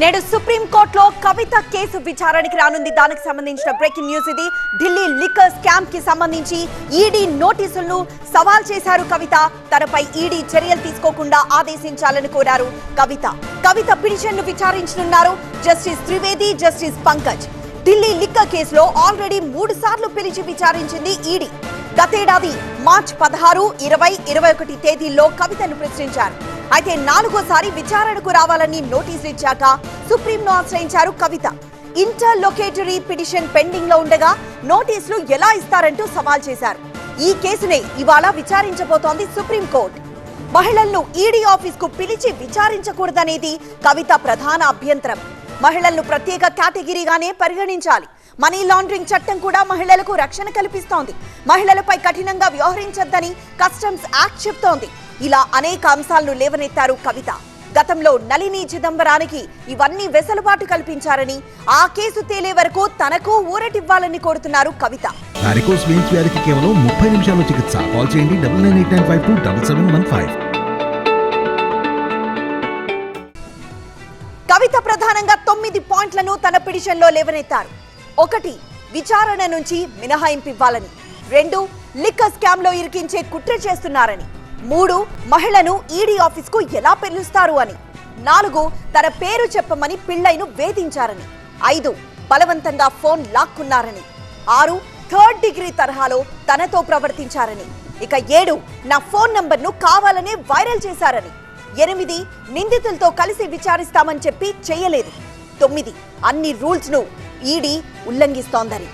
నేడు సుప్రీం కోర్టులో కవిత కేసు విచారణకి రానుంది. దానికి సంబంధించిన బ్రేకింగ్ న్యూస్ ఇది. ఢిల్లీ లిక్కర్ స్కామ్కి సంబంధించి ఈడీ నోటీసులను సవాల్ చేశారు కవిత. తనపై ఈడీ చర్యలు తీసుకోకుండా ఆదేశించాలని కోరారు కవిత. కవిత పిటిషన్ను విచారించనున్నారు. Justice Trivedi justice Pankaj. Delhi liquor కేసులో ఆల్రెడీ మూడు సార్లు పిలిచి విచారించింది ఈడీ గతేడాది మార్చ్ పదహారు ఇరవై ఇరవై ఒకటి తేదీల్లో కవితను ప్రశ్నించారు. అయితే నాలుగోసారి విచారణకు రావాలని నోటీసులు ఇచ్చాక సుప్రీంను ఆశ్రయించారు కవిత. ఇంటర్ లొకేటరీ పిటిషన్ పెండింగ్లో ఉండగా నోటీసులు ఎలా ఇస్తారంటూ సవాల్ చేశారు. ఈ కేసునే ఇవాళ విచారించబోతోంది సుప్రీంకోర్టు. మహిళలను ఈడీ ఆఫీస్కు పిలిచి విచారించకూడదనేది కవిత ప్రధాన అభ్యంతరం. మహిళలను ప్రత్యేక కేటగిరీగానే పరిగణించాలి. మనీ లాండరింగ్ చట్టం కూడా మహిళలకు రక్షణ కల్పిస్తోంది. మహిళలపై కఠినంగా వ్యవహరించొద్దని కస్టమ్స్ యాక్ట్ చెప్తోంది. ఇలా అనేక అంశాలను లేవనెత్తారు కవిత. గతంలో నళిని చిదంబరానికి ఇవన్నీ వెసులుబాటు కల్పించారని ఆ కేసు తేలే వరకు తనకు ఊరటివ్వాలని కోరుతున్నారు కవిత. వారికోస్ వెయిన్స్ వ్యాధికి కేవలం ముప్పై నిమిషాల్లో చికిత్స. కాల్ చేయండి double nine eight nine five two double seven one five. Kavitha ప్రధానంగా తొమ్మిది పాయింట్లను తన పిటిషన్లో లేవనెత్తారు. ఒకటి విచారణ నుంచి మినహాయింపు ఇవ్వాలని. రెండు లిక్కర్ స్కామ్లో ఇరికించే కుట్ర చేస్తున్నారని. మూడు మహిళను ఈడీ ఆఫీస్కు ఎలా పిలుస్తారు అని. నాలుగు తన పేరు చెప్పమని పిళ్ళైను వేధించారని. ఐదు బలవంతంగా ఫోన్ లాక్కున్నారని. ఆరు థర్డ్ డిగ్రీ తరహాలో తనతో ప్రవర్తించారని. ఇక ఏడు నా ఫోన్ నంబర్ను కావాలనే వైరల్ చేశారని. ఎనిమిది నిందితులతో కలిసి విచారిస్తామని చెప్పి చేయలేదు. తొమ్మిది అన్ని రూల్స్ను ఈడీ ఉల్లంఘిస్తోందని.